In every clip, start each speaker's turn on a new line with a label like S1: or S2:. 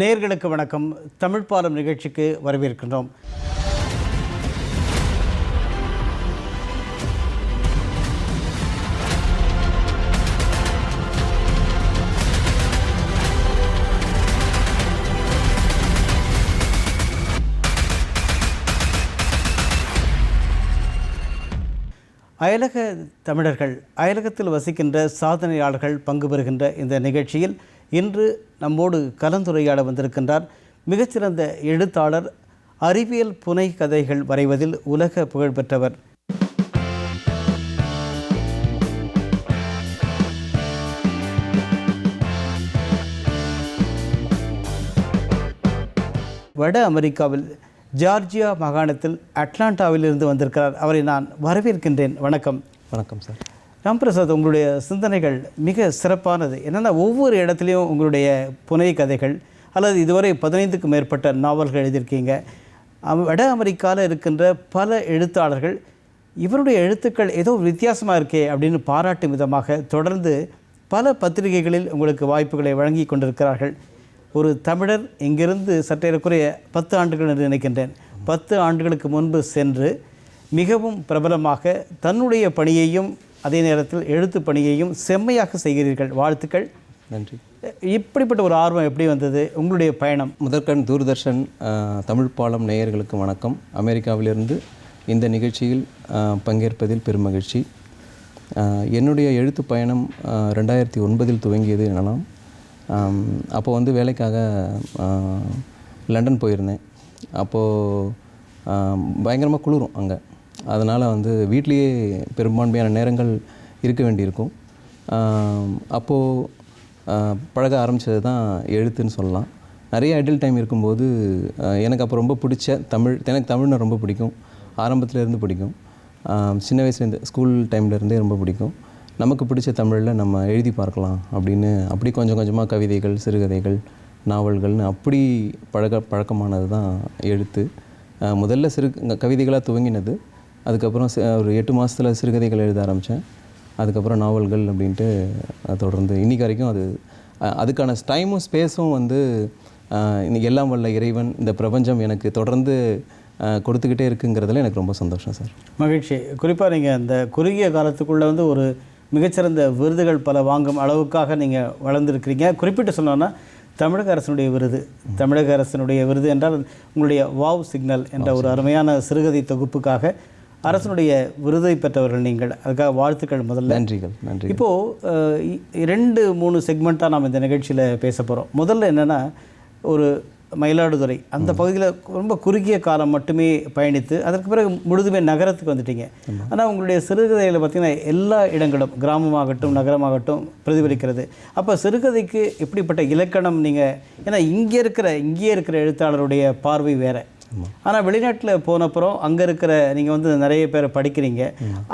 S1: நேர்களுக்கு வணக்கம். தமிழ் பாலம் நிகழ்ச்சிக்கு வரவேற்கின்றோம். அயலக தமிழர்கள் அயலகத்தில் வசிக்கின்ற சாதனையாளர்கள் பங்கு பெறுகின்ற இந்த நிகழ்ச்சியில் இன்று நம்மோடு கலந்துரையாட வந்திருக்கின்றார் மிகச்சிறந்த எழுத்தாளர் அறிவியல் புனை கதைகள் வரைவதில் உலக புகழ்பெற்றவர். வட அமெரிக்காவில் ஜார்ஜியா மாகாணத்தில் அட்லாண்டாவிலிருந்து வந்திருக்கிறார். அவரை நான் வரவேற்கின்றேன். வணக்கம்.
S2: வணக்கம் சார்.
S1: ராம்பிரசாத் உங்களுடைய சிந்தனைகள் மிக சிறப்பானது. என்னென்னா ஒவ்வொரு இடத்துலையும் உங்களுடைய புனை கதைகள் அல்லது இதுவரை பதினைந்துக்கும் மேற்பட்ட நாவல்கள் எழுதியிருக்கீங்க. வட அமெரிக்காவில் இருக்கின்ற பல எழுத்தாளர்கள் இவருடைய எழுத்துக்கள் ஏதோ வித்தியாசமாக இருக்கே அப்படின்னு பாராட்டும் விதமாக தொடர்ந்து பல பத்திரிகைகளில் உங்களுக்கு வாய்ப்புகளை வழங்கி கொண்டிருக்கிறார்கள். ஒரு தமிழர் இங்கிருந்து சற்றேறக்குறைய பத்து ஆண்டுகள் என்று நினைக்கின்றேன். பத்து ஆண்டுகளுக்கு முன்பு சென்று மிகவும் பிரபலமாக தன்னுடைய பணியையும் அதே நேரத்தில் எழுத்து பணியையும் செம்மையாக செய்கிறீர்கள். வாழ்த்துக்கள்.
S2: நன்றி.
S1: இப்படிப்பட்ட ஒரு ஆர்வம் எப்படி வந்தது? உங்களுடைய பயணம்.
S2: முதற்கண் தூர்தர்ஷன் தமிழ் பாலம் நேயர்களுக்கு வணக்கம். அமெரிக்காவிலிருந்து இந்த நிகழ்ச்சியில் பங்கேற்பதில் பெருமகிழ்ச்சி என்னுடைய எழுத்து பயணம் ரெண்டாயிரத்தி ஒன்பதில் துவங்கியது எனலாம். அப்போ வந்து வேலைக்காக லண்டன் போயிருந்தேன். அப்போது பயங்கரமாக குளிரும் அங்கே. அதனால் வந்து வீட்லேயே பெரும்பான்மையான நேரங்கள் இருக்க வேண்டியிருக்கும். அப்போது பழக ஆரம்பித்தது தான் எழுத்துன்னு சொல்லலாம். நிறைய ஐடில் டைம் இருக்கும்போது எனக்கு அப்போ ரொம்ப பிடிச்ச தமிழ் எனக்கு தமிழ்னா ரொம்ப பிடிக்கும். ஆரம்பத்துலேருந்து பிடிக்கும். சின்ன வயசுலேருந்து ஸ்கூல் டைம்லேருந்தே ரொம்ப பிடிக்கும். நமக்கு பிடிச்ச தமிழில் நம்ம எழுதி பார்க்கலாம் அப்படின்னு அப்படி கொஞ்சம் கொஞ்சமாக கவிதைகள் சிறுகதைகள் நாவல்கள்னு அப்படி பழக பழக்கமானது தான் எழுத்து முதல்ல சிறு கவிதைகளாக துவங்கினது. அதுக்கப்புறம் ஒரு எட்டு மாதத்தில் சிறுகதைகள் எழுத ஆரம்பித்தேன் அதுக்கப்புறம் நாவல்கள் அப்படின்ட்டு தொடர்ந்து இன்னைக்கு வரைக்கும் அது அதுக்கான டைமும் ஸ்பேஸும் வந்து அஹ், இன்னைக்கு எல்லாம் வல்ல இறைவன் இந்த பிரபஞ்சம் எனக்கு தொடர்ந்து கொடுத்துக்கிட்டே இருக்குங்கிறதுல எனக்கு ரொம்ப சந்தோஷம் சார்.
S1: மகிழ்ச்சி. குறிப்பாக நீங்கள் அந்த குறுகிய காலத்துக்குள்ளே வந்து ஒரு மிகச்சிறந்த விருதுகள் பல வாங்கும் அளவுக்காக நீங்கள் வளர்ந்துருக்கிறீங்க. குறிப்பிட்டு சொன்னோன்னா தமிழக அரசினுடைய விருது தமிழக அரசினுடைய விருது என்றால் உங்களுடைய வாவ் சிக்னல் என்ற ஒரு அருமையான சிறுகதை தொகுப்புக்காக அரசினுடைய விருதை பெற்றவர்கள் நீங்கள். அதுக்காக வாழ்த்துக்கள் முதல்ல.
S2: நன்றிகள் நன்றி
S1: இப்போது ரெண்டு மூணு செக்மெண்ட்டாக நாம் இந்த நிகழ்ச்சியில் பேச போகிறோம் முதல்ல என்னென்னா ஒரு மயிலாடுதுறை. அந்த பகுதியில் ரொம்ப குறுகிய காலம் மட்டுமே பயணித்து அதற்கு பிறகு முழுதுமே நகரத்துக்கு வந்துட்டீங்க. ஆனால் உங்களுடைய சிறுகதையில் பார்த்தீங்கன்னா எல்லா இடங்களும் கிராமமாகட்டும் நகரமாகட்டும் பிரதிபலிக்கிறது. அப்போ சிறுகதைக்கு எப்படிப்பட்ட இலக்கணம் நீங்கள் ஏன்னா இங்கே இருக்கிற இங்கே இருக்கிற எழுத்தாளருடைய பார்வை வேறு. ஆனால் வெளிநாட்டில் போனப்புறம் அங்கே இருக்கிற நீங்கள் வந்து நிறைய பேரை படிக்கிறீங்க.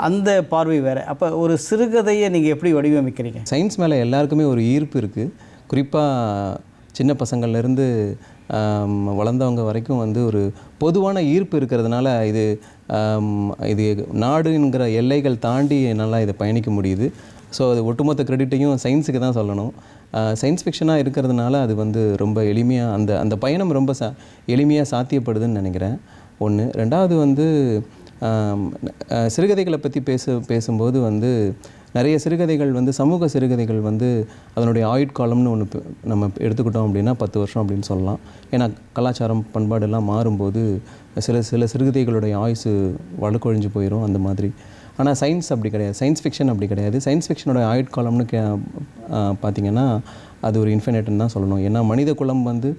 S1: அந்த பார்வை வேறு. அப்போ ஒரு சிறுகதையை நீங்கள் எப்படி வடிவமைக்கிறீங்க?
S2: சயின்ஸ் மேலே எல்லாருக்குமே ஒரு ஈர்ப்பு இருக்குது குறிப்பாக சின்ன பசங்கள்லேருந்து வளர்ந்தவங்க வரைக்கும் வந்து ஒரு பொதுவான ஈர்ப்பு இருக்கிறதுனால இது இது நாடுங்கிற எல்லைகள் தாண்டி என்னால் இதை பயணிக்க முடியுது. ஸோ அது ஒட்டுமொத்த கிரெடிட்டையும் சயின்ஸுக்கு தான் சொல்லணும். சயின்ஸ் ஃபிக்ஷனாக இருக்கிறதுனால அது வந்து ரொம்ப எளிமையாக அந்த அந்த பயணம் ரொம்ப சா எளிமையாக சாத்தியப்படுதுன்னு நினைக்கிறேன். ஒன்று ரெண்டாவது வந்து சிறுகதைகளை பற்றி பேச பேசும்போது வந்து நிறைய சிறுகதைகள் வந்து சமூக சிறுகதைகள் வந்து அதனுடைய ஆயுட்காலம்னு ஒன்று நம்ம எடுத்துக்கிட்டோம் அப்படின்னா பத்து வருஷம் அப்படின்னு சொல்லலாம். ஏன்னா கலாச்சாரம் பண்பாடெல்லாம் மாறும்போது சில சில சிறுகதைகளுடைய ஆயுசு வழக்கொழிஞ்சு போயிடும் அந்த மாதிரி. ஆனால் சயின்ஸ் அப்படி கிடையாது. சயின்ஸ் ஃபிக்ஷன் அப்படி கிடையாது. சயின்ஸ் ஃபிக்ஷனோட ஆயுட்காலம்னு கே பார்த்திங்கன்னா பார்த்தீங்கன்னா அது ஒரு இன்ஃபினிட்னு தான் சொல்லணும். ஏன்னா மனித குலம் வந்து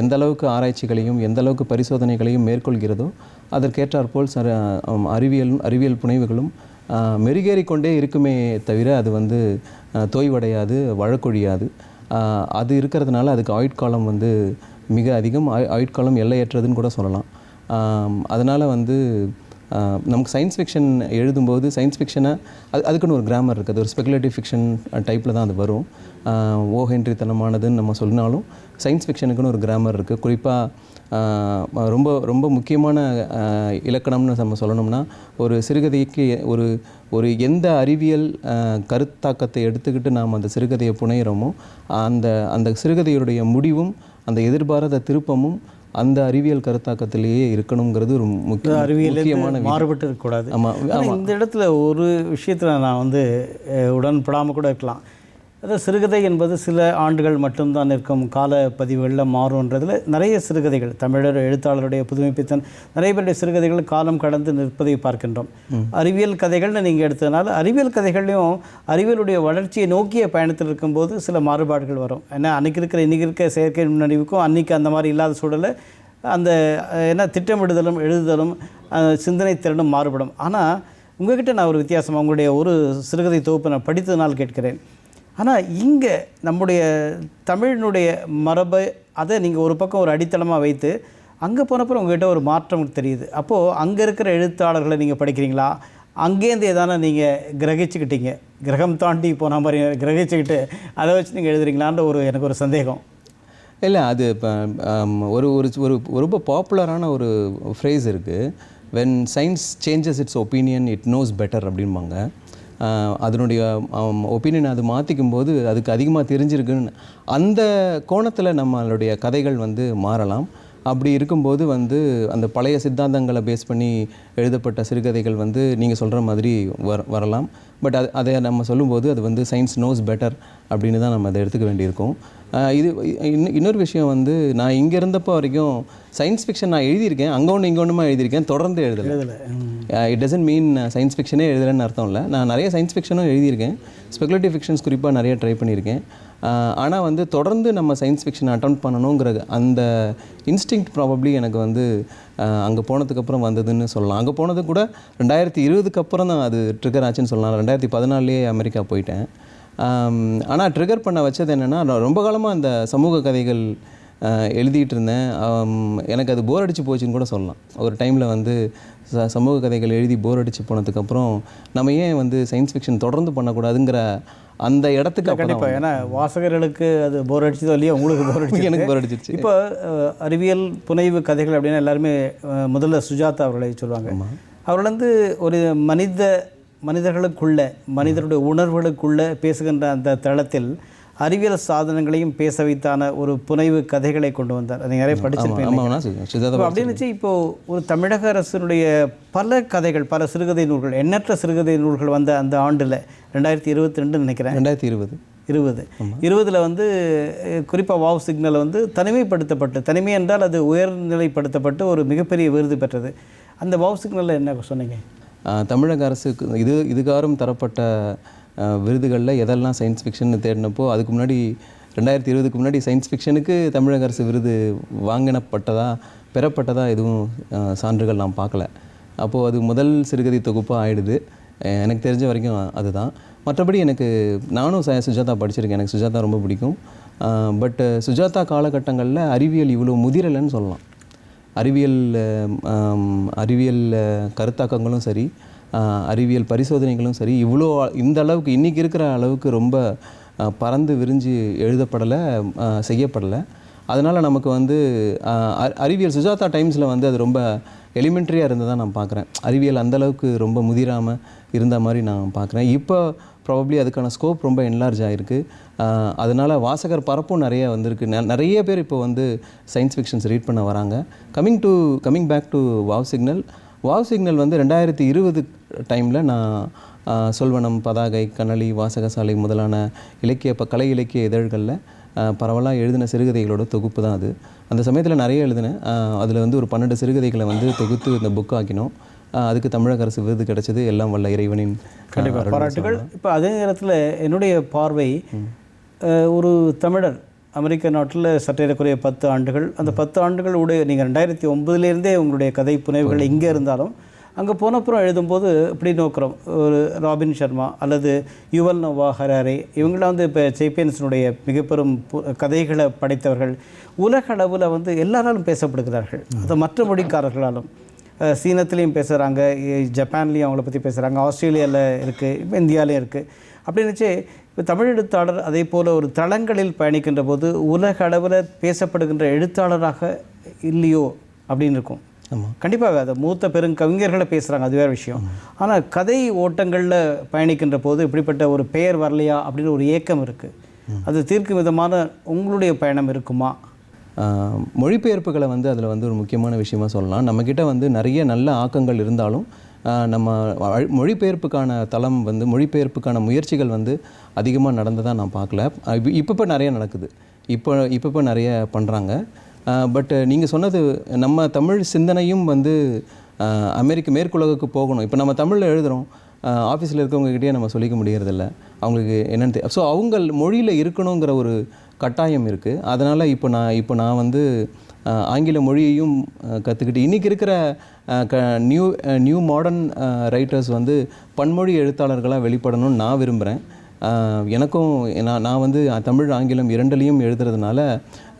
S2: எந்த அளவுக்கு ஆராய்ச்சிகளையும் எந்த அளவுக்கு பரிசோதனைகளையும் மேற்கொள்கிறதோ அதற்கேற்றாற்போல் சர அறிவியல் அறிவியல் புனைவுகளும் மெருகேறிக்கொண்டே இருக்குமே தவிர அது வந்து தோய்வடையாது வழக்கொழியாது. அது இருக்கிறதுனால அதுக்கு ஆயுட்காலம் வந்து மிக அதிகம். ஆயுட்காலம் எல்லையற்றதுன்னு கூட சொல்லலாம். அதனால் வந்து நமக்கு சயின்ஸ் ஃபிக்ஷன் எழுதும்போது சயின்ஸ் ஃபிக்ஷனை அது அதுக்குன்னு ஒரு கிராமர் இருக்குது. அது ஒரு ஸ்பெகுலேட்டிவ் ஃபிக்ஷன் டைப்பில் தான் அது வரும். ஓஹென்றித்தனமானதுன்னு நம்ம சொன்னாலும் சயின்ஸ் ஃபிக்ஷனுக்குன்னு ஒரு கிராமர் இருக்குது. குறிப்பாக ரொம்ப ரொம்ப முக்கியமான இலக்கணம்னு நம்ம சொல்லணும்னா ஒரு சிறுகதைக்கு ஒரு ஒரு எந்த அறிவியல் கருத்தாக்கத்தை எடுத்துக்கிட்டு நாம் அந்த சிறுகதையை புனையிறோமோ அந்த அந்த சிறுகதையுடைய முடிவும் அந்த எதிர்பாராத திருப்பமும் அந்த அறிவியல் கருத்தாக்கத்திலேயே இருக்கணுங்கிறது ஒரு முக்கிய
S1: அறிவியல் மாறுபட்டு இருக்கக்கூடாது
S2: ஆமா
S1: ஆனா இந்த இடத்துல ஒரு விஷயத்தில் நான் வந்து உடன்படாமல் கூட இருக்கலாம். அதாவது சிறுகதை என்பது சில ஆண்டுகள் மட்டும்தான் இருக்கும் கால பதிவுகளில் மாறும்ன்றதுல நிறைய சிறுகதைகள். தமிழர் எழுத்தாளருடைய புதுமைப்பித்தன் நிறைய பேருடைய சிறுகதைகள் காலம் கடந்து நிற்பதை பார்க்கின்றோம். அறிவியல் கதைகள்னு நீங்கள் எடுத்ததுனால அறிவியல் கதைகள்லையும் அறிவியலுடைய வளர்ச்சியை நோக்கிய பயணத்தில் இருக்கும்போது சில மாறுபாடுகள் வரும். ஏன்னா அன்றைக்கி இருக்கிற இன்றைக்கி இருக்க செயற்கை நுண்ணறிவுக்கும் அன்றைக்கி அந்த மாதிரி இல்லாத சூழலில் அந்த என்ன திட்டமிடுதலும் எழுதுதலும் சிந்தனை திறனும் மாறுபடும். ஆனால் உங்ககிட்ட நான் ஒரு வித்தியாசம் உங்களுடைய ஒரு சிறுகதை தொகுப்பு நான் படித்ததனால் கேட்கிறேன். ஆனால் இங்கே நம்முடைய தமிழினுடைய மரபை அதை நீங்கள் ஒரு பக்கம் ஒரு அடித்தளமாக வைத்து அங்கே போனப்பறம் உங்ககிட்ட ஒரு மாற்றம் தெரியுது. அப்போது அங்கே இருக்கிற எழுத்தாளர்களை நீங்கள் படிக்கிறீங்களா? அங்கேருந்து எதான நீங்கள் கிரகிச்சுக்கிட்டீங்க. கிரகம் தாண்டி போன மாதிரி கிரகிச்சுக்கிட்டு அதை வச்சு நீங்கள் எழுதுறீங்களான்ற ஒரு எனக்கு ஒரு சந்தேகம்.
S2: இல்லை அது இப்போ ஒரு ஒரு ஒரு ரொம்ப பாப்புலரான ஒரு ஃப்ரேஸ் இருக்குது when science changes it's opinion it knows better அப்படிம்பாங்க. அதனுடைய ஒப்பீனியன் அது மாற்றிக்கும் போது அதுக்கு அதிகமாக தெரிஞ்சிருக்குன்னு அந்த கோணத்தில் நம்மளுடைய கதைகள் வந்து மாறலாம். அப்படி இருக்கும்போது வந்து அந்த பழைய சித்தாந்தங்களை பேஸ் பண்ணி எழுதப்பட்ட சிறுகதைகள் வந்து நீங்கள் சொல்கிற மாதிரி வர வரலாம். பட் அது அதை நம்ம சொல்லும்போது அது வந்து சயின்ஸ் நோஸ் பெட்டர் அப்படின்னு தான் நம்ம அதை எடுத்துக்க வேண்டியிருக்கும். இது இன்னும் இன்னொரு விஷயம் வந்து நான் இங்கே இருந்தப்போ வரைக்கும் சயின்ஸ் ஃபிக்ஷன் நான் எழுதியிருக்கேன். அங்கே ஒன்று இங்கே ஒன்றுமா எழுதியிருக்கேன். தொடர்ந்து எழுதலை.
S1: எழுதலை.
S2: இட் டசன்ட் மீன் சயின்ஸ் ஃபிக்ஷனே எழுதலைன்னு அர்த்தம் இல்லை. நான் நிறைய சயின்ஸ் ஃபிக்ஷனும் எழுதியிருக்கேன். ஸ்பெகுலேட்டிவ் ஃபிக்ஷன்ஸ் குறிப்பாக நிறைய ட்ரை பண்ணியிருக்கேன். ஆனால் வந்து தொடர்ந்து நம்ம சயின்ஸ் ஃபிக்ஷன் அட்டம் பண்ணணுங்கிற அந்த இன்ஸ்டிங்க்ட் ப்ராபப்ளி எனக்கு வந்து அங்கே போனதுக்கப்புறம் வந்ததுன்னு சொல்லலாம். அங்கே போனது கூட ரெண்டாயிரத்தி இருபதுக்கு அப்புறம் தான் அது ட்ரிகர் ஆச்சுன்னு சொல்லலாம். ரெண்டாயிரத்தி பதினாலே அமெரிக்கா போயிட்டேன். ஆனால் ட்ரிகர் பண்ண வச்சது என்னென்னா நான் ரொம்ப காலமாக அந்த சமூக கதைகள் எழுதிட்டு இருந்தேன். எனக்கு அது போர் அடிச்சு போச்சுன்னு கூட சொல்லலாம். ஒரு டைமில் வந்து ச- சமூக கதைகள் எழுதி போர் அடித்து போனதுக்கப்புறம் நம்ம ஏன் வந்து சயின்ஸ் ஃபிக்ஷன் தொடர்ந்து பண்ணக்கூடாதுங்கிற அந்த இடத்துக்கு
S1: கண்டிப்பாக ஏன்னா வாசகர்களுக்கு அது போர் அடிச்சதோ இல்லையோ உங்களுக்கு போர் அடிச்சு
S2: எனக்கு போர் அடிச்சிருச்சு.
S1: இப்போ அறிவியல் புனைவு கதைகள் அப்படின்னா எல்லாருமே முதல்ல சுஜாதா அவர்களை சொல்லுவாங்க. அவர்கள் வந்து ஒரு மனித மனிதர்களுக்குள்ள மனிதருடைய உணர்வுகளுக்குள்ள பேசுகின்ற அந்த தளத்தில் அறிவியல் சாதனங்களையும் பேச வைத்தான ஒரு புனைவு கதைகளை கொண்டு வந்தார். அதை நிறைய இப்போ அப்படின்னு இப்போ ஒரு தமிழக அரசினுடைய பல கதைகள் பல சிறுகதை நூல்கள் எண்ணற்ற சிறுகதை நூல்கள் வந்த அந்த ஆண்டில் ரெண்டாயிரத்தி இருபத்தி ரெண்டுன்னு நினைக்கிறேன்.
S2: ரெண்டாயிரத்தி இருபது.
S1: இருபது. இருபதில் வந்து குறிப்பாக வாவ் சிக்னல் வந்து தனிமைப்படுத்தப்பட்டு தனிமை என்றால் அது உயர்நிலைப்படுத்தப்பட்டு ஒரு மிகப்பெரிய விருது பெற்றது. அந்த வாவ் சிக்னலில் என்ன சொன்னீங்க?
S2: தமிழக அரசுக்கு இது இதுகாரும் தரப்பட்ட விருதுகளில் எதெல்லாம் சயின்ஸ் ஃபிக்ஷன் தேடினப்போ அதுக்கு முன்னாடி ரெண்டாயிரத்தி இருபதுக்கு முன்னாடி சயின்ஸ் ஃபிக்ஷனுக்கு தமிழக அரசு விருது வாங்கினப்பட்டதா பெறப்பட்டதா எதுவும் சான்றுகள் நான் பார்க்கல. அப்போது அது முதல் சிறுகதை தொகுப்பாக ஆயிடுது. எனக்கு தெரிஞ்ச வரைக்கும் அதுதான். மற்றபடி எனக்கு நானும் ச சுஜாதா படிச்சிருக்கேன். எனக்கு சுஜாதா ரொம்ப பிடிக்கும். பட்டு சுஜாதா காலகட்டங்களில் அறிவியல் இவ்வளோ முதிரலைன்னு சொல்லலாம். அறிவியல் அறிவியல் கருத்தாக்கங்களும் சரி அறிவியல் பரிசோதனைகளும் சரி இவ்வளோ இந்த அளவுக்கு இன்றைக்கி இருக்கிற அளவுக்கு ரொம்ப பறந்து விரிஞ்சு எழுதப்படலை செய்யப்படலை. அதனால் நமக்கு வந்து அறிவியல் சுஜாதா டைம்ஸில் வந்து அது ரொம்ப எலிமெண்ட்ரியாக இருந்ததாக நான் பார்க்குறேன் அறிவியல் அந்தளவுக்கு ரொம்ப முதிராமல் இருந்த மாதிரி நான் பார்க்குறேன் இப்போ ப்ராபப்ளி அதுக்கான ஸ்கோப் ரொம்ப என்லார்ஜ் ஆகிருக்கு அதனால் வாசகர் பரப்பும் நிறைய வந்திருக்கு. நெ- நிறைய பேர் இப்போ வந்து சயின்ஸ் ஃபிக்ஷன்ஸ் ரீட் பண்ண வராங்க. Coming to coming back to wow signal wow signal வந்து ரெண்டாயிரத்தி இருபது டைமில் நான் சொல்வனம் பதாகை கனலி வாசகசாலை முதலான இலக்கிய ப கலை இலக்கிய இதழ்களில் பரவலாக எழுதின சிறுகதைகளோட தொகுப்பு தான் அது. அந்த சமயத்தில் நிறைய எழுதினேன். அதில் வந்து ஒரு பன்னெண்டு சிறுகதைகளை வந்து தொகுத்து இந்த புக் ஆக்கினோம். அதுக்கு தமிழக அரசு விருது கிடைச்சது எல்லாம் வல்ல இறைவனின்
S1: பாராட்டுகள். இப்போ அதே நேரத்தில் என்னுடைய பார்வை ஒரு தமிழர் அமெரிக்க நாட்டில் சற்றேறக்குறைய பத்து ஆண்டுகள். அந்த பத்து ஆண்டுகள் உடைய நீங்கள் ரெண்டாயிரத்தி ஒம்பதுலேருந்தே உங்களுடைய கதை புனைவுகள் இங்கே இருந்தாலும் அங்கே போனப்புறம் எழுதும்போது இப்படி நோக்கிறோம். ஒரு ராபின் சர்மா அல்லது யுவல் நோவா ஹராரே இவங்களாம் வந்து இப்போ சேப்பியன்ஸினுடைய மிகப்பெரும் பு- கதைகளை படைத்தவர்கள். உலக அளவில் வந்து எல்லாராலும் பேசப்படுகிறார்கள். அது மற்ற மொழிக்காரர்களாலும். சீனத்துலேயும் பேசுகிறாங்க ஜப்பான்லேயும் அவங்கள பற்றி பேசுகிறாங்க ஆஸ்திரேலியாவில் இருக்குது இப்போ இந்தியாவிலையும் இருக்குது அப்படின்னுச்சு இப்போ தமிழ் எழுத்தாளர் அதே போல் ஒரு தளங்களில் பயணிக்கின்ற போது உலக அளவில் பேசப்படுகின்ற எழுத்தாளராக இல்லையோ அப்படின்னு இருக்கும்.
S2: ஆமாம்
S1: கண்டிப்பாக அது மூத்த பெருங்கவிஞர்களை பேசுகிறாங்க அது வேறு விஷயம். ஆனால் கதை ஓட்டங்களில் பயணிக்கின்ற போது இப்படிப்பட்ட ஒரு பெயர் வரலையா அப்படின்னு ஒரு ஏக்கம் இருக்குது அது தீர்க்கும் விதமான உங்களுடைய பயணம் இருக்குமா?
S2: மொழிபெயர்ப்புகளை வந்து அதில் வந்து ஒரு முக்கியமான விஷயமா சொல்லலாம். நம்மக்கிட்ட வந்து நிறைய நல்ல ஆக்கங்கள் இருந்தாலும் நம்ம மொழிபெயர்ப்புக்கான தளம் வந்து மொழிபெயர்ப்புக்கான முயற்சிகள் வந்து அதிகமாக நடந்ததாக நான் பார்க்கல. இப்போ இப்போ நிறைய நடக்குது. இப்போ இப்போ இப்போ நிறைய பண்ணுறாங்க பட் நீங்கள் சொன்னது நம்ம தமிழ் சிந்தனையும் வந்து அமெரிக்க மேற்குலகுக்கு போகணும். இப்போ நம்ம தமிழில் எழுதுகிறோம் ஆஃபீஸில் இருக்கவங்ககிட்டயே நம்ம சொல்லிக்க முடியறதில்ல. அவங்களுக்கு என்னென்னு ஸோ அவங்க மொழியில் இருக்கணுங்கிற ஒரு கட்டாயம் இருக்குது அதனால் இப்போ நான் இப்போ நான் வந்து ஆங்கில மொழியையும் கற்றுக்கிட்டு இன்றைக்கி இருக்கிற நியூ நியூ மாடர்ன் ரைட்டர்ஸ் வந்து பன்மொழி எழுத்தாளர்களாக வெளிப்படணும்னு நான் விரும்புகிறேன் எனக்கும் நான் நான் வந்து தமிழ் ஆங்கிலம் இரண்டுலேயும் எழுதுறதுனால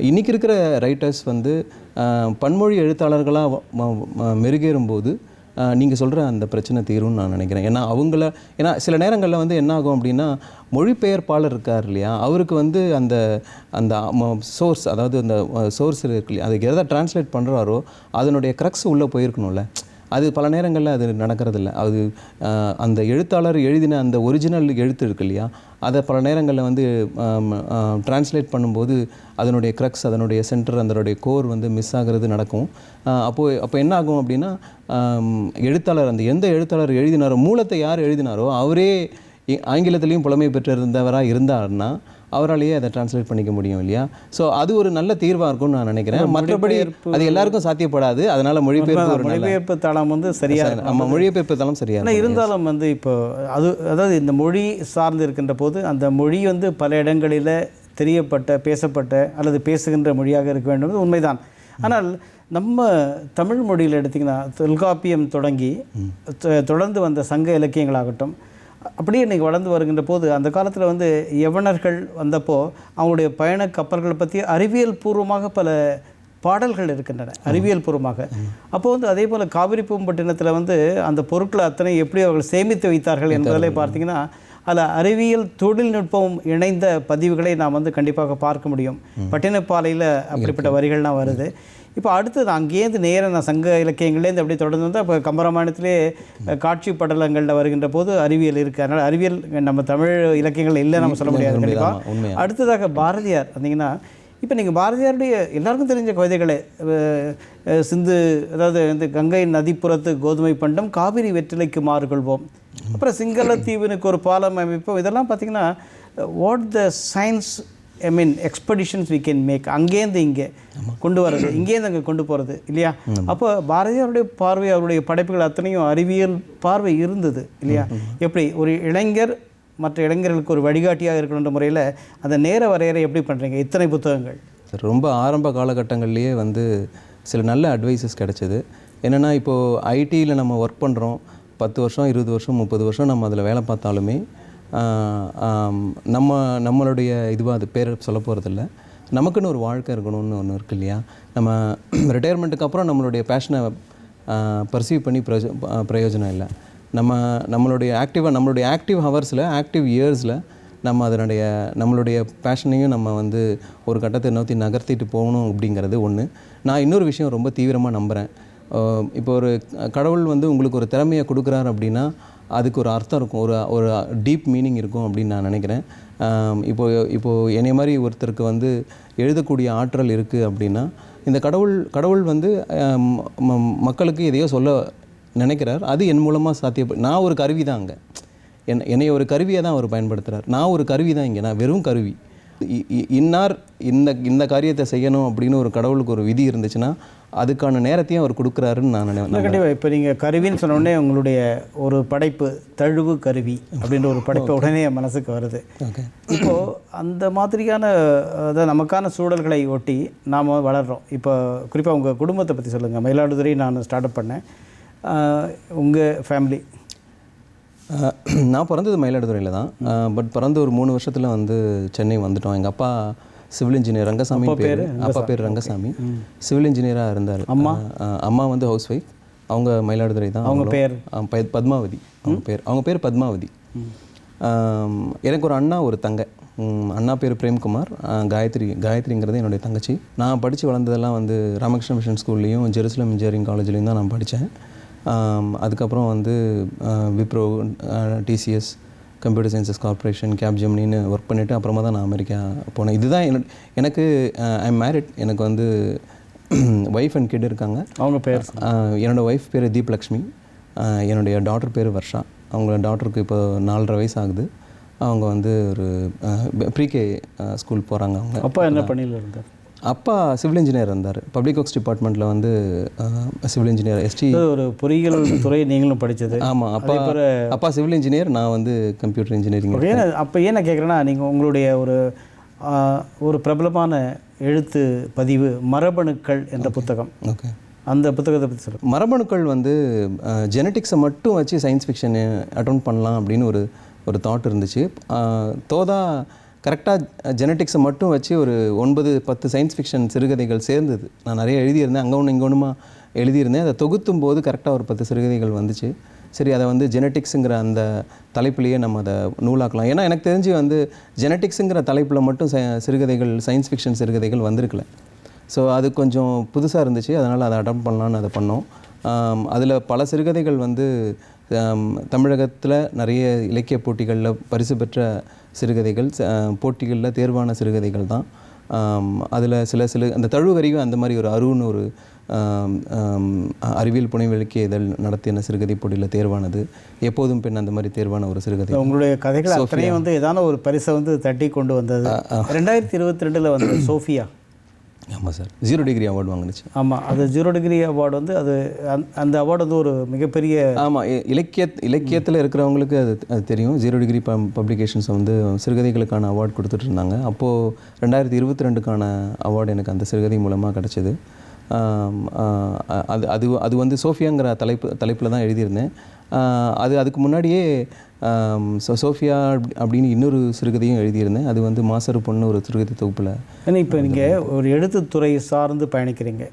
S2: இன்றைக்கி இருக்கிற ரைட்டர்ஸ் வந்து பன்மொழி எழுத்தாளர்களாக மெருகேறும் போது நீங்கள் சொல்கிற அந்த பிரச்சனை தீரும்னு நான் நினைக்கிறேன். ஏன்னா அவங்கள ஏன்னா சில நேரங்களில் வந்து என்ன ஆகும் அப்படின்னா மொழிபெயர்ப்பாளர் இருக்கார் இல்லையா? அவருக்கு வந்து அந்த அந்த சோர்ஸ் அதாவது அந்த சோர்ஸ் இருக்கு இல்லையா? அதுக்கு எதாவது டிரான்ஸ்லேட் பண்ணுறாரோ அதனுடைய க்ரக்ஸ் உள்ளே போயிருக்கணும்ல. அது பல நேரங்களில் அது நடக்கிறதில்ல. அது அந்த எழுத்தாளர் எழுதின அந்த ஒரிஜினல் எழுத்து இருக்கு இல்லையா? அதை பல நேரங்களில் வந்து டிரான்ஸ்லேட் பண்ணும்போது அதனுடைய க்ரக்ஸ் அதனுடைய சென்டர் அதனுடைய கோர் வந்து மிஸ் ஆகிறது நடக்கும். அப்போது அப்போ என்ன ஆகும் அப்படின்னா எழுத்தாளர் அந்த எந்த எழுத்தாளர் எழுதினாரோ மூலத்தை யார் எழுதினாரோ அவரே இ- ஆங்கிலத்திலையும் புலமை பெற்றிருந்தவராக இருந்தாருன்னா அவராலேயே அதை டிரான்ஸ்லேட் பண்ணிக்க முடியும் இல்லையா? ஸோ அது ஒரு நல்ல தீர்வாக இருக்கும்னு நான் நினைக்கிறேன். மற்றபடி அது எல்லாருக்கும் சாத்தியப்படாது. அதனால மொழிபெயர்ப்பு ஒரு
S1: மொழிபெயர்ப்பு தளம் வந்து சரியா
S2: நம்ம மொழிபெயர்ப்பு தளம் சரியா
S1: ஆனால் இருந்தாலும் வந்து இப்போ அது அதாவது இந்த மொழி சார்ந்து இருக்கின்ற போது அந்த மொழி வந்து பல இடங்களில் தெரியப்பட்ட பேசப்பட்ட அல்லது பேசுகின்ற மொழியாக இருக்க வேண்டும் உண்மைதான். ஆனால் நம்ம தமிழ் மொழியில் எடுத்திங்கன்னா தொல்காப்பியம் தொடங்கி தொடர்ந்து வந்த சங்க இலக்கியங்களாகட்டும் அப்படியே இன்றைக்கி வளர்ந்து வருகின்ற போது அந்த காலத்தில் வந்து யவனர்கள் வந்தப்போ அவங்களுடைய பயண கப்பல்களை பற்றி அறிவியல் பூர்வமாக பல பாடல்கள் இருக்கின்றன அறிவியல் பூர்வமாக. அப்போ வந்து அதே போல் காவிரி பூம்பட்டினத்தில் வந்து அந்த பொருட்களை அத்தனை எப்படி அவர்கள் சேமித்து வைத்தார்கள் என்பதிலே பார்த்தீங்கன்னா அதில் அறிவியல் தொழில்நுட்பம் இணைந்த பதிவுகளை நாம் வந்து கண்டிப்பாக பார்க்க முடியும். பட்டினப்பாலையில் அப்படிப்பட்ட வரிகள்லாம் வருது. இப்போ அடுத்தது அங்கேருந்து நேரா நான் சங்க இலக்கியங்கள்லேருந்து அப்படியே தொடர்ந்து வந்து அப்போ கம்பராமாயணத்திலே காட்சி படலங்களில் வருகின்ற போது அறிவியல் இருக்குது அதனால் அறிவியல் நம்ம தமிழ் இலக்கியங்கள் இல்லை நம்ம சொல்ல முடியாது கண்டிப்பாக. அடுத்ததாக பாரதியார் வந்தீங்கன்னா இப்போ நீங்கள் பாரதியாருடைய எல்லாருக்கும் தெரிஞ்ச கவிதைகளை சிந்து அதாவது இந்த கங்கை நதிப்புறத்து கோதுமை பண்டம் காவிரி வெற்றிலைக்கு மாறுகொள்வோம். அப்புறம் சிங்களத்தீவினுக்கு ஒரு பாலம் அமைப்போம். இதெல்லாம் பார்த்தீங்கன்னா what the science I mean expeditions we can make அங்கேருந்து இங்கே கொண்டு வர்றது. இங்கேருந்து அங்கே கொண்டு போகிறது இல்லையா? அப்போ பாரதியாருடைய பார்வை அவருடைய படைப்புகள் அத்தனையும் அறிவியல் பார்வை இருந்தது இல்லையா? எப்படி? ஒரு இளைஞர் மற்ற இளைஞர்களுக்கு ஒரு வழிகாட்டியாக இருக்கணுன்ற முறையில் அந்த நேர வரையறை எப்படி பண்ணுறீங்க இத்தனை புத்தகங்கள்.
S2: ரொம்ப ஆரம்ப காலகட்டங்கள்லேயே வந்து சில நல்ல அட்வைசஸ் கிடைச்சது. என்னென்னா இப்போது ஐடியில் நம்ம ஒர்க் பண்ணுறோம் பத்து வருஷம் இருபது வருஷம் முப்பது வருஷம் நம்ம அதில் வேலை பார்த்தாலுமே நம்ம நம்மளுடைய இதுவாக அது பேர் சொல்ல போகிறதில்ல நமக்குன்னு ஒரு வாழ்க்கை இருக்கணும்னு ஒன்று இருக்கு இல்லையா? நம்ம ரிட்டையர்மெண்ட்டுக்கு அப்புறம் நம்மளுடைய பேஷனை பர்சீவ் பண்ணி பிரயோ பிரயோஜனம் இல்லை. நம்ம நம்மளுடைய ஆக்டிவாக நம்மளுடைய ஆக்டிவ் ஹவர்ஸில் ஆக்டிவ் இயர்ஸில் நம்ம அதனுடைய நம்மளுடைய பேஷனையும் நம்ம வந்து ஒரு கட்டத்தை நோக்கி நகர்த்திட்டு போகணும் அப்படிங்கிறது ஒன்று நான் இன்னொரு விஷயம் ரொம்ப தீவிரமாக நம்புகிறேன் இப்போ ஒரு கடவுள் வந்து உங்களுக்கு ஒரு திறமையை கொடுக்குறாரு அப்படின்னா அதுக்கு ஒரு அர்த்தம் இருக்கும் ஒரு ஒரு டீப் மீனிங் இருக்கும் அப்படின்னு நான் நினைக்கிறேன். இப்போது இப்போது என்னை மாதிரி ஒருத்தருக்கு வந்து எழுதக்கூடிய ஆற்றல் இருக்குது அப்படின்னா இந்த கடவுள் கடவுள் வந்து ம- மக்களுக்கு எதையோ சொல்ல நினைக்கிறார். அது என் மூலமாக சாத்தியப்ப நான் ஒரு கருவி தான் அங்கே. என் என்னை ஒரு கருவியை தான் அவர் பயன்படுத்துகிறார் நான் ஒரு கருவி தான் இங்கே நான் வெறும் கருவி. இன்னார் இந்த இந்த காரியத்தை செய்யணும் அப்படின்னு ஒரு கடவுளுக்கு ஒரு விதி இருந்துச்சுன்னா அதுக்கான நேரத்தையும் அவர் கொடுக்குறாருன்னு நான் நினை
S1: கண்டிப்பாக இப்போ நீங்கள் கருவின்னு சொன்ன உடனே உங்களுடைய ஒரு படைப்பு தழுவு கருவி அப்படின்ற ஒரு படைப்பு உடனே என் மனசுக்கு வருது.
S2: ஓகே
S1: இப்போது அந்த மாதிரியான அதாவது நமக்கான சூழல்களை ஒட்டி நாம் வளர்கிறோம் இப்போ குறிப்பாக உங்கள் குடும்பத்தை பற்றி சொல்லுங்கள் மயிலாடுதுறை நான் ஸ்டார்ட் அப் பண்ணேன். உங்கள் ஃபேமிலி
S2: நான் பிறந்தது மயிலாடுதுறையில் தான். பட் பிறந்த ஒரு மூணு வருஷத்தில் வந்து சென்னை வந்துட்டோம். எங்கள் அப்பா சிவில் இன்ஜினியர் ரங்கசாமி பேர் அப்பா பேர் ரங்கசாமி. சிவில் இன்ஜினியராக இருந்தார். அம்மா? அம்மா வந்து ஹவுஸ் ஒய்ஃப் அவங்க மயிலாடுதுறை தான்
S1: அவங்க. பேர்?
S2: பத்மாவதி. அவங்க பேர் அவங்க பேர் பத்மாவதி. எனக்கு ஒரு அண்ணா ஒரு தங்கை. அண்ணா பேர் பிரேம்குமார். காயத்ரி காயத்ரிங்கிறது என்னுடைய தங்கச்சி. நான் படித்து வளர்ந்ததெல்லாம் வந்து ராமகிருஷ்ண மிஷன் ஸ்கூல்லையும் ஜெருசலம் இன்ஜினியரிங் காலேஜ்லேயும் தான் நான் படித்தேன். அதுக்கப்புறம் வந்து Wipro TCS computer sciences corporation gap ஜெமினின்னு ஒர்க் பண்ணிவிட்டு அப்புறமா தான் நான் அமெரிக்கா போனேன். இதுதான் என்ன எனக்கு ஐ எம் மேரிட் எனக்கு வந்து ஒய்ஃப் அண்ட் கிட் இருக்காங்க.
S1: அவங்க பேர்
S2: ஆஹ் என்னோட ஒய்ஃப் பேர் தீப்லக்ஷ்மி. என்னுடைய டாட்டர் பேர் வர்ஷா. அவங்க டாட்டருக்கு இப்போ நாலரை வயசு ஆகுது. அவங்க வந்து ஒரு ப்ரீகே ஸ்கூல் போகிறாங்க அவங்க.
S1: அப்பா என்ன பணியில் இருந்தார்?
S2: அப்பா சிவில் இன்ஜினியர் இருந்தார். பப்ளிக் ஒர்க்ஸ் டிபார்ட்மெண்ட்டில் வந்து சிவில் இன்ஜினியர் எஸ்டி
S1: ஒரு பொறியியல் துறை நீங்களும் படித்தது
S2: ஆமாம் அப்பா அப்பா சிவில் இன்ஜினியர் நான் வந்து கம்ப்யூட்டர் இன்ஜினியரிங்
S1: ஏன் அப்போ ஏன் நான் கேட்குறேன்னா நீங்கள் உங்களுடைய ஒரு ஒரு பிரபலமான எழுத்து பதிவு மரபணுக்கள் என்ற புத்தகம்.
S2: ஓகே
S1: அந்த புத்தகத்தை பற்றி சொல்லுங்கள்
S2: மரபணுக்கள் வந்து ஜெனட்டிக்ஸை மட்டும் வச்சு சயின்ஸ் ஃபிக்ஷன் அட்டன் பண்ணலாம் அப்படின்னு ஒரு ஒரு தாட் இருந்துச்சு. தோதா கரெக்டாக ஜெனட்டிக்ஸை மட்டும் வச்சு ஒரு ஒன்பது பத்து சயின்ஸ் ஃபிக்ஷன் சிறுகதைகள் சேர்ந்தது. நான் நிறைய எழுதியிருந்தேன். அங்கே ஒன்று இங்கே ஒன்றுமா எழுதியிருந்தேன். அதை தொகுத்தும் போது கரெக்டாக ஒரு பத்து சிறுகதைகள் வந்துச்சு. சரி அதை வந்து ஜெனட்டிக்ஸுங்கிற அந்த தலைப்புலேயே நம்ம அதை நூலாக்கலாம். ஏன்னா எனக்கு தெரிஞ்சு வந்து ஜெனட்டிக்ஸுங்கிற தலைப்பில் மட்டும் ச- சிறுகதைகள் சயின்ஸ் ஃபிக்ஷன் சிறுகதைகள் வந்திருக்கல. ஸோ அது கொஞ்சம் புதுசாக இருந்துச்சு. அதனால் அதை அடாப்ட் பண்ணலான்னு அதை பண்ணோம். அதில் பல சிறுகதைகள் வந்து தமிழகத்தில் நிறைய இலக்கிய போட்டிகளில் பரிசு பெற்ற சிறுகதைகள் போட்டிகளில் தேர்வான சிறுகதைகள் தான். அதில் சில சில அந்த தழுவறிவு அந்த மாதிரி ஒரு அருன்னு ஒரு அறிவியல் புனைவு இலக்கிய இதழ் நடத்தின சிறுகதை போட்டியில் தேர்வானது. எப்போதும் பெண் அந்த மாதிரி தேர்வான ஒரு சிறுகதை.
S1: உங்களுடைய கதைகள் அத்தனையும் வந்து ஏதான ஒரு பரிசை வந்து தட்டி கொண்டு வந்தது. ரெண்டாயிரத்தி இருபத்தி ரெண்டில் வந்து சோஃபியா.
S2: ஆமாம் சார். ஜீரோ டிகிரி அவார்டு வாங்கினுச்சு.
S1: ஆமாம் அது ஜீரோ டிகிரி அவார்டு வந்து அது அந்த- அந்த அவார்டு வந்து ஒரு மிகப்பெரிய
S2: ஆமாம் இலக்கிய இலக்கியத்தில் இருக்கிறவங்களுக்கு அது அது தெரியும். ஜீரோ டிகிரி ப பப்ளிகேஷன்ஸ் வந்து சிறுகதைகளுக்கான அவார்டு கொடுத்துட்டு இருந்தாங்க. அப்போது ரெண்டாயிரத்தி இருபத்தி ரெண்டுக்கான அவார்டு எனக்கு அந்த சிறுகதை மூலமாக கிடச்சிது. அது அது அது வந்து சோஃபியாங்கிற தலைப்பு தலைப்பில் தான் எழுதியிருந்தேன். அது அதுக்கு முன்னாடியே சோ- சோஃபியா அப்படி- அப்படின்னு இன்னொரு சிறுகதையும் எழுதியிருந்தேன். அது வந்து மாசரு பொண்ணு ஒரு சிறுகதை தொகுப்பில்.
S1: ஏன்னா இப்போ நீங்கள் ஒரு எழுத்துத்துறை சார்ந்து பயணிக்கிறீங்க.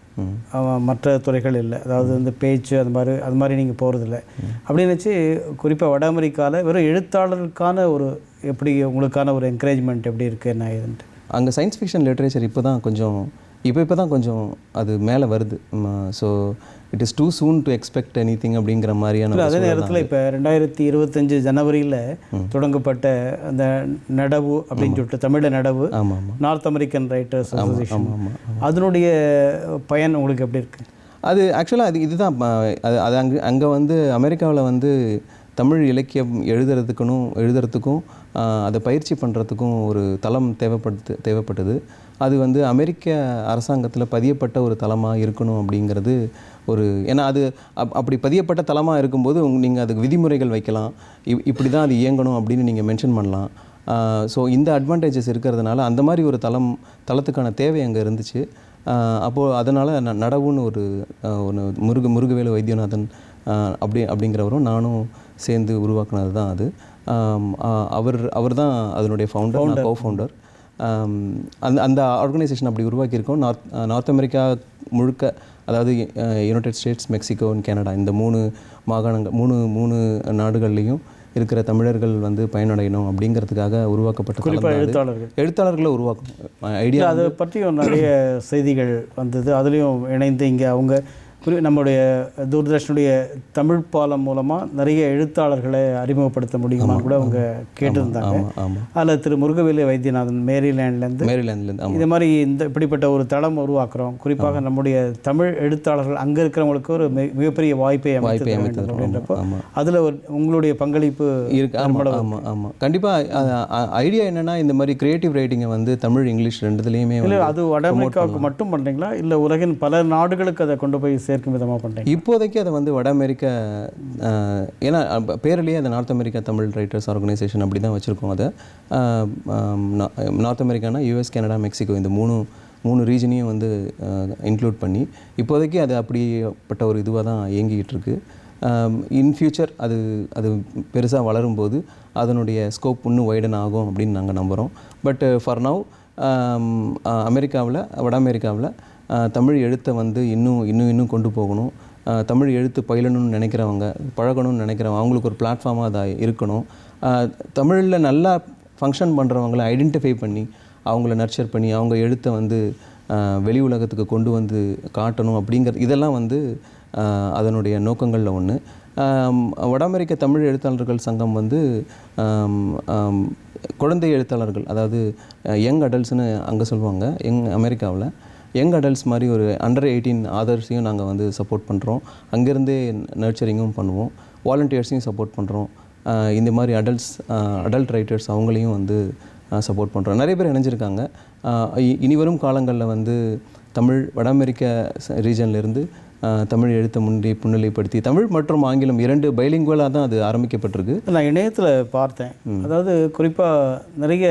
S1: மற்ற துறைகள் இல்லை. அதாவது இந்த பேச்சு அது மாதிரி அது மாதிரி நீங்கள் போகிறதில்ல அப்படின்னு வச்சு குறிப்பாக வட அமெரிக்காவில் வெறும் எழுத்தாளருக்கான ஒரு எப்படி உங்களுக்கான ஒரு என்கரேஜ்மெண்ட் எப்படி இருக்குது என்ன ஏதுன்ட்டு?
S2: அங்கே சயின்ஸ் ஃபிக்ஷன் லிட்ரேச்சர் இப்போ தான் கொஞ்சம் இப்போ இப்போ தான் கொஞ்சம் அது மேலே வருது. So it is too soon to expect anything அப்படிங்கிற மாதிரியான
S1: அதே. நேரத்தில் இப்போ ரெண்டாயிரத்தி இருபத்தஞ்சு ஜனவரியில் தொடங்கப்பட்ட அந்த நடவு அப்படின்னு சொல்லிட்டு தமிழ நடவு
S2: ஆமாம் ஆமாம்
S1: நார்த் அமெரிக்கன் ரைட்டர்ஸ் அசோசியேஷன் அதனுடைய பயன் உங்களுக்கு எப்படி இருக்கு?
S2: அது ஆக்சுவலாக அது இதுதான். அது அது அங்கே அங்கே வந்து அமெரிக்காவில் வந்து தமிழ் இலக்கியம் எழுதுறதுக்குனும் எழுதுறதுக்கும் அதை பயிற்சி பண்ணுறதுக்கும் ஒரு தளம் தேவைப்படுது தேவைப்பட்டது. அது வந்து அமெரிக்க அரசாங்கத்தில் பதியப்பட்ட ஒரு தளமாக இருக்கணும் அப்படிங்கிறது ஒரு ஏன்னா அது அப் அப்படி பதியப்பட்ட தளமாக இருக்கும்போது நீங்கள் அதுக்கு விதிமுறைகள் வைக்கலாம். இப் இப்படி தான் அது இயங்கணும் அப்படின்னு நீங்கள் மென்ஷன் பண்ணலாம். ஸோ இந்த அட்வான்டேஜஸ் இருக்கிறதுனால அந்த மாதிரி ஒரு தளம் தளத்துக்கான தேவை அங்கே இருந்துச்சு. அப்போது அதனால் நடவுன்னு ஒரு ஒன்று முருக முருகவேலு வைத்தியநாதன் அப்படி அப்படிங்கிறவரும் நானும் சேர்ந்து உருவாக்குனது தான் அது அவர் அவர் தான் அதனுடைய ஃபவுண்டர் நான் கோ ஃபவுண்டர் அந்த அந்த ஆர்கனைசேஷன் அப்படி உருவாக்கியிருக்கோம். நார்த் நார்த் அமெரிக்கா முழுக்க அதாவது United States Mexico and Canada இந்த மூணு மாகாணங்கள் மூணு மூணு நாடுகள்லேயும் இருக்கிற தமிழர்கள் வந்து பயனடையணும் அப்படிங்கிறதுக்காக உருவாக்கப்பட்ட
S1: குறிப்பாக. எழுத்தாளர்கள்.
S2: எழுத்தாளர்களை உருவாக்கணும். ஐடியா
S1: அதை பற்றியும் நிறைய செய்திகள் வந்தது. அதுலேயும் இணைந்து இங்கே அவங்க நம்முடைய தூர்தர்ஷனுடைய தமிழ் பாலம் மூலமாக நிறைய எழுத்தாளர்களை அறிமுகப்படுத்த முடியுமான்னு கூட அவங்க கேட்டிருந்தாங்க. அதில் திரு முருகவேலு வைத்தியநாதன் மேரிலேண்ட்லேருந்து
S2: மேரிலேண்ட்லேருந்து
S1: இது மாதிரி இந்த இப்படிப்பட்ட ஒரு தளம் உருவாக்குறோம். குறிப்பாக நம்முடைய தமிழ் எழுத்தாளர்கள் அங்கே இருக்கிறவங்களுக்கு ஒரு மிக- மிகப்பெரிய வாய்ப்பை அமைத்து தர வேண்டும் அப்படின்றப்போ அதில் ஒரு உங்களுடைய பங்களிப்பு
S2: இருக்கு. ஆமாம் ஆமாம் ஆமாம் கண்டிப்பாக ஐடியா என்னன்னா இந்த மாதிரி கிரியேட்டிவ் ரைட்டிங்கை வந்து தமிழ் இங்கிலீஷ் ரெண்டுத்துலேயுமே
S1: இல்லை அது வட அமெரிக்காவுக்கு மட்டும் பண்ணுறீங்களா இல்லை உலகின் பல நாடுகளுக்கு அதை கொண்டு போய் சேர்க்கும் விதமாக பண்ணுறேன்
S2: இப்போதைக்கு அதை வந்து வட அமெரிக்க ஏன்னா பேரிலேயே பேர்லேயே அந்த North America Tamil writers organisation அப்படி தான் வச்சுருக்கோம் அதை. நார்த் அமெரிக்கானா யூஎஸ் கனடா மெக்சிகோ இந்த மூணு மூணு ரீஜனையும் வந்து இன்க்ளூட் பண்ணி இப்போதைக்கு அது அப்படிப்பட்ட ஒரு இதுவாக தான் இயங்கிக்கிட்டு இருக்குது இன் ஃபியூச்சர் அது அது பெருசாக வளரும்போது அதனுடைய ஸ்கோப் இன்னும் வைடன் ஆகும் அப்படின்னு நாங்கள் நம்புகிறோம் பட் ஃபார் uh, நவ் அமெரிக்காவில் வட அமெரிக்காவில் தமிழ் எழுத்தை வந்து இன்னும் இன்னும் இன்னும் கொண்டு போகணும். தமிழ் எழுத்து பயிலணும்னு நினைக்கிறவங்க பழகணும்னு நினைக்கிறவங்க அவங்களுக்கு ஒரு பிளாட்ஃபார்மாக அது இருக்கணும். தமிழில் நல்லா ஃபங்க்ஷன் பண்ணுறவங்கள ஐடென்டிஃபை பண்ணி அவங்கள நர்ச்சர் பண்ணி அவங்க எழுத்தை வந்து வெளி உலகத்துக்கு கொண்டு வந்து காட்டணும் அப்படிங்கிறது இதெல்லாம் வந்து அதனுடைய நோக்கங்களில் ஒன்று வட அமெரிக்க தமிழ் எழுத்தாளர்கள் சங்கம் வந்து குழந்தை எழுத்தாளர்கள் அதாவது யங் அடல்ட்ஸ்னு அங்கே சொல்லுவாங்க யங் அமெரிக்காவில். யங் அடல்ட்ஸ் மாதிரி ஒரு அண்டர் எயிட்டீன் ஆதர்ஸையும் நாங்கள் வந்து சப்போர்ட் பண்ணுறோம் அங்கேருந்தே நர்ச்சரிங்கும் பண்ணுவோம். வாலண்டியர்ஸையும் சப்போர்ட் பண்ணுறோம் இந்த மாதிரி அடல்ட்ஸ் அடல்ட் ரைட்டர்ஸ் அவங்களையும் வந்து சப்போர்ட் பண்ணுறோம் நிறைய பேர் இணைஞ்சிருக்காங்க. இ- இனி வரும் காலங்களில் வந்து தமிழ் வட அமெரிக்க ரீஜன்லேருந்து தமிழ் எழுத்தை முன்னே முன்னிலைப்படுத்தி தமிழ் மற்றும் ஆங்கிலம் இரண்டு பைலிங்குவலாக தான் அது ஆரம்பிக்கப்பட்டிருக்கு.
S1: நான் இணையத்தில் பார்த்தேன். அதாவது குறிப்பாக நிறைய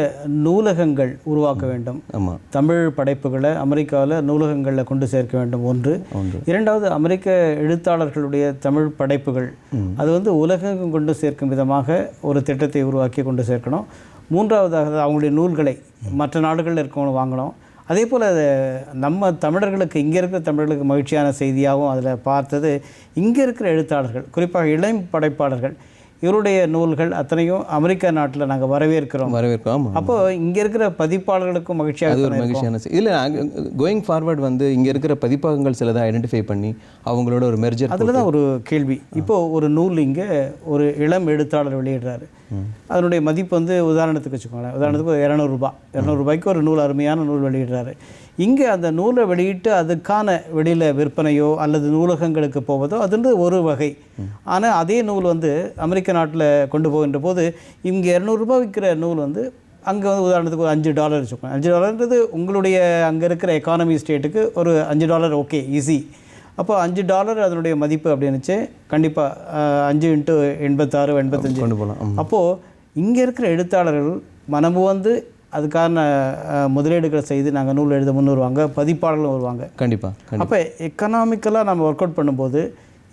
S1: நூலகங்கள் உருவாக்க வேண்டும்.
S2: ஆமாம்
S1: தமிழ் படைப்புகளை அமெரிக்காவில் நூலகங்களில் கொண்டு சேர்க்க வேண்டும் ஒன்று. இரண்டாவது அமெரிக்க எழுத்தாளர்களுடைய தமிழ் படைப்புகள். அது வந்து உலகெங்கும் கொண்டு சேர்க்கும் விதமாக ஒரு திட்டத்தை உருவாக்கி கொண்டு சேர்க்கணும். மூன்றாவதாக அவங்களுடைய நூல்களை மற்ற நாடுகளில் இருக்கவங்க வாங்கணும். அதே போல் அது நம்ம தமிழர்களுக்கு இங்கே இருக்கிற தமிழர்களுக்கு மகிழ்ச்சியான செய்தியாகவும் அதில் பார்த்தது இங்கே இருக்கிற எழுத்தாளர்கள் குறிப்பாக இளம் படைப்பாளர்கள் இவருடைய நூல்கள் அத்தனையும் அமெரிக்கா நாட்டில் நாங்கள் வரவேற்கிறோம்.
S2: வரவேற்கும் ஆமாம்
S1: அப்போ இங்க இருக்கிற பதிப்பாளர்களுக்கும் மகிழ்ச்சியாக
S2: அது ஒரு. மகிழ்ச்சியான செய்- இல்லை கோயிங் ஃபார்வர்ட் வந்து இங்கே இருக்கிற பதிப்பகங்கள் சிலதை ஐடென்டிஃபை பண்ணி அவங்களோட ஒரு மெர்ஜர்
S1: அதில் தான் ஒரு கேள்வி. இப்போ ஒரு நூல் இங்கே ஒரு இளம் எழுத்தாளர் வெளியிடுறாரு. அதனுடைய மதிப்பு வந்து உதாரணத்துக்கு வச்சுக்கோங்களேன். உதாரணத்துக்கு ஒரு இரநூறுபா இரநூறுபாய்க்கு ஒரு நூல் அருமையான நூல் வெளியிடுறாரு. இங்கே அந்த நூலை வெளியிட்டு அதுக்கான வெளியில் விற்பனையோ அல்லது நூலகங்களுக்கு போவதோ அதுன்றது ஒரு வகை. ஆனால் அதே நூல் வந்து அமெரிக்க நாட்டில் கொண்டு போகின்ற போது இங்கே இரநூறுபா விற்கிற நூல் வந்து அங்கே வந்து உதாரணத்துக்கு ஒரு அஞ்சு டாலர் வச்சுக்கோங்க. அஞ்சு டாலர்ன்றது உங்களுடைய அங்கே இருக்கிற எக்கானமி ஸ்டேட்டுக்கு ஒரு அஞ்சு டாலர் ஓகே ஈஸி அப்போ அஞ்சு டாலர் அதனுடைய மதிப்பு அப்படின்னுச்சு. கண்டிப்பாக அஞ்சு இன்ட்டு எண்பத்தாறு எண்பத்தஞ்சு.
S2: கொண்டு போகலாம்.
S1: அப்போது இங்கே இருக்கிற எழுத்தாளர்கள் மனமு வந்து அதுக்கான முதலீடுகளை செய்து நாங்கள் நூல் எழுத முன் வருவாங்க பதிப்பாளர்களும் வருவாங்க.
S2: கண்டிப்பாக
S1: அப்போ எக்கனாமிக்கலாக நம்ம ஒர்க் அவுட் பண்ணும்போது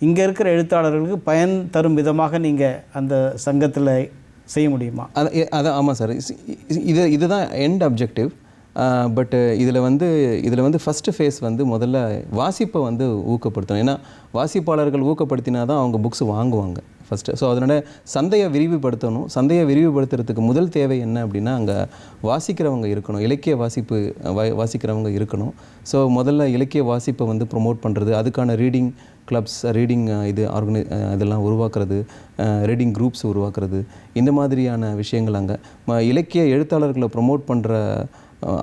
S1: இங்கே இருக்கிற எழுத்தாளர்களுக்கு பயன் தரும் விதமாக நீங்கள் அந்த சங்கத்தில் செய்ய முடியுமா?
S2: அது அதான் ஆமாம் சார். இது இதுதான் எண்ட் அப்ஜெக்டிவ் பட் இதில் வந்து இதில் வந்து ஃபஸ்ட்டு ஃபேஸ் வந்து முதல்ல வாசிப்பை வந்து ஊக்கப்படுத்தணும். ஏன்னா வாசிப்பாளர்கள் ஊக்கப்படுத்தினா தான் அவங்க புக்ஸ் வாங்குவாங்க. ஃபஸ்ட்டு ஸோ அதனால் சந்தையை விரிவுபடுத்தணும். சந்தையை விரிவுபடுத்துறதுக்கு முதல் தேவை என்ன அப்படின்னா அங்கே வாசிக்கிறவங்க இருக்கணும். இலக்கிய வாசிப்பு வாசிக்கிறவங்க இருக்கணும். ஸோ முதல்ல இலக்கிய வாசிப்பை வந்து ப்ரொமோட் பண்ணுறது அதுக்கான ரீடிங் கிளப்ஸ் ரீடிங் இது ஆர்கனை இதெல்லாம் உருவாக்குறது ரீடிங் குரூப்ஸ் உருவாக்குறது இந்த மாதிரியான விஷயங்கள் அங்கே. இலக்கிய எழுத்தாளர்களை ப்ரொமோட் பண்ணுற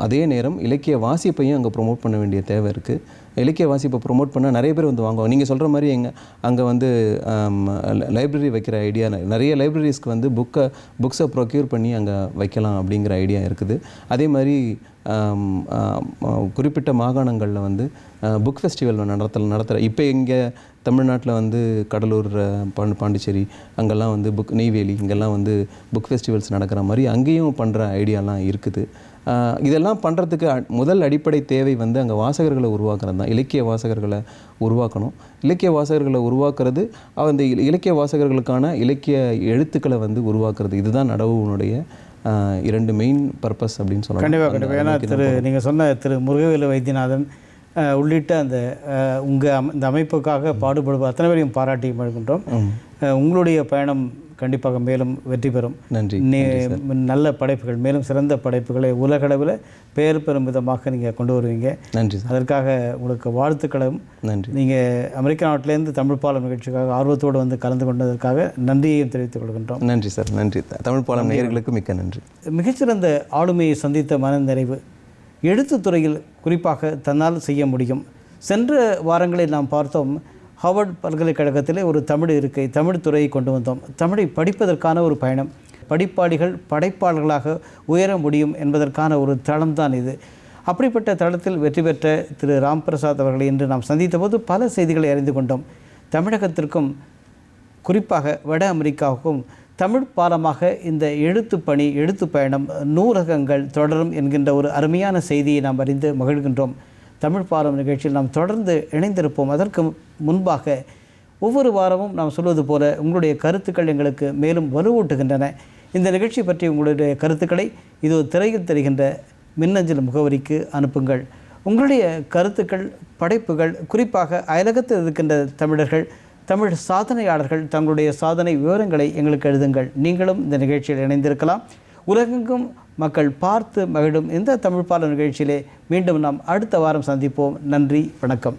S2: அதே நேரம் இலக்கிய வாசிப்பையும் அங்கே ப்ரொமோட் பண்ண வேண்டிய தேவை இருக்குது இலக்கிய வாசிப்பை ப்ரொமோட் பண்ணால் நிறைய பேர் வந்து வாங்குவாங்க. நீங்கள் சொல்கிற மாதிரி எங்கள் அங்கே வந்து லைப்ரரி வைக்கிற ஐடியா நிறைய லைப்ரரிஸ்க்கு வந்து புக்கை புக்ஸை ப்ரொக்யூர் பண்ணி அங்கே வைக்கலாம் அப்படிங்கிற ஐடியா இருக்குது. அதே மாதிரி குறிப்பிட்ட மாகாணங்களில் வந்து புக் ஃபெஸ்டிவல் நடத்தல நடத்துகிற இப்போ இங்கே தமிழ்நாட்டில் வந்து கடலூர் அஹ், பாண்டி பாண்டிச்சேரி அங்கெல்லாம் வந்து புக் நெய்வேலி இங்கெல்லாம் வந்து புக் ஃபெஸ்டிவல்ஸ் நடக்கிற மாதிரி அங்கேயும் பண்ணுற ஐடியாலாம் இருக்குது. இதெல்லாம் பண்ணுறதுக்கு முதல் அடிப்படை தேவை வந்து அங்கே வாசகர்களை உருவாக்குறது தான். இலக்கிய வாசகர்களை உருவாக்கணும். இலக்கிய வாசகர்களை உருவாக்குறது அந்த இல- இலக்கிய வாசகர்களுக்கான இலக்கிய எழுத்துக்களை வந்து உருவாக்குறது. இதுதான் நடவுனுடைய இரண்டு மெயின் பர்பஸ் அப்படின்னு சொல்லலாம்.
S1: கண்டிப்பாக கண்டிப்பாக ஏன்னா திரு நீங்கள் சொன்ன திரு முருகவேலு வைத்தியநாதன் உள்ளிட்ட அந்த உங்கள் இந்த அமைப்புக்காக பாடுபடுவ அத்தனை பேரையும் பாராட்டி அஹ், உங்களுடைய பயணம் கண்டிப்பாக மேலும் வெற்றி பெறும்.
S2: நன்றி.
S1: நல்ல படைப்புகள் மேலும் சிறந்த படைப்புகளை உலகளவில் பெயர் பெறும் விதமாக நீங்கள் கொண்டு வருவீங்க.
S2: நன்றி
S1: அதற்காக உங்களுக்கு வாழ்த்துக்களும்
S2: நன்றி.
S1: நீங்கள் அமெரிக்க நாட்டிலேருந்து தமிழ் பாலம் நிகழ்ச்சிக்காக ஆர்வத்தோடு வந்து கலந்து கொண்டதற்காக நன்றியையும் தெரிவித்துக் கொள்கின்றோம்.
S2: நன்றி சார். நன்றி. தமிழ் பாலம் நேயர்களுக்கு மிக்க நன்றி.
S1: மிகச்சிறந்த ஆளுமையை சந்தித்த மனநிறைவு. எழுத்துத் துறையில் குறிப்பாக தன்னால் செய்ய முடியும். சென்ற வாரங்களில் நாம் பார்த்தோம் ஹார்வர்ட் பல்கலைக்கழகத்திலே ஒரு தமிழ் இருக்கை தமிழ் துறையை கொண்டு வந்தோம். தமிழை படிப்பதற்கான ஒரு பயணம். படிப்பாளிகள் படைப்பாளர்களாக உயர முடியும் என்பதற்கான ஒரு தளம்தான் இது. அப்படிப்பட்ட தளத்தில் வெற்றி பெற்ற திரு ராம்பிரசாத் அவர்களை இன்று நாம் சந்தித்தபோது பல செய்திகளை அறிந்து கொண்டோம். தமிழகத்திற்கும் குறிப்பாக வட அமெரிக்காவுக்கும் தமிழ் பாலமாக இந்த எழுத்து பணி எழுத்து பயணம் நூலகங்கள் தொடரும் என்கின்ற ஒரு அருமையான செய்தியை நாம் அறிந்து மகிழ்கின்றோம். தமிழ் பாரம் நிகழ்ச்சியில் நாம் தொடர்ந்து இணைந்திருப்போம். அதற்கு முன்பாக ஒவ்வொரு வாரமும் நாம் சொல்வது போல உங்களுடைய கருத்துக்கள் எங்களுக்கு மேலும் வலுவூட்டுகின்றன. இந்த நிகழ்ச்சி பற்றி உங்களுடைய கருத்துக்களை இது திரையில் தெரிகின்ற மின்னஞ்சல் முகவரிக்கு அனுப்புங்கள். உங்களுடைய கருத்துக்கள் படைப்புகள் குறிப்பாக அயலகத்தில் இருக்கின்ற தமிழர்கள் தமிழ் சாதனையாளர்கள் தங்களுடைய சாதனை விவரங்களை எங்களுக்கு எழுதுங்கள். நீங்களும் இந்த நிகழ்ச்சியில் இணைந்திருக்கலாம். உலகெங்கும் மக்கள் பார்த்து மகிழும் இந்த தமிழ் பாடல் நிகழ்ச்சியிலே மீண்டும் நாம் அடுத்த வாரம் சந்திப்போம். நன்றி வணக்கம்.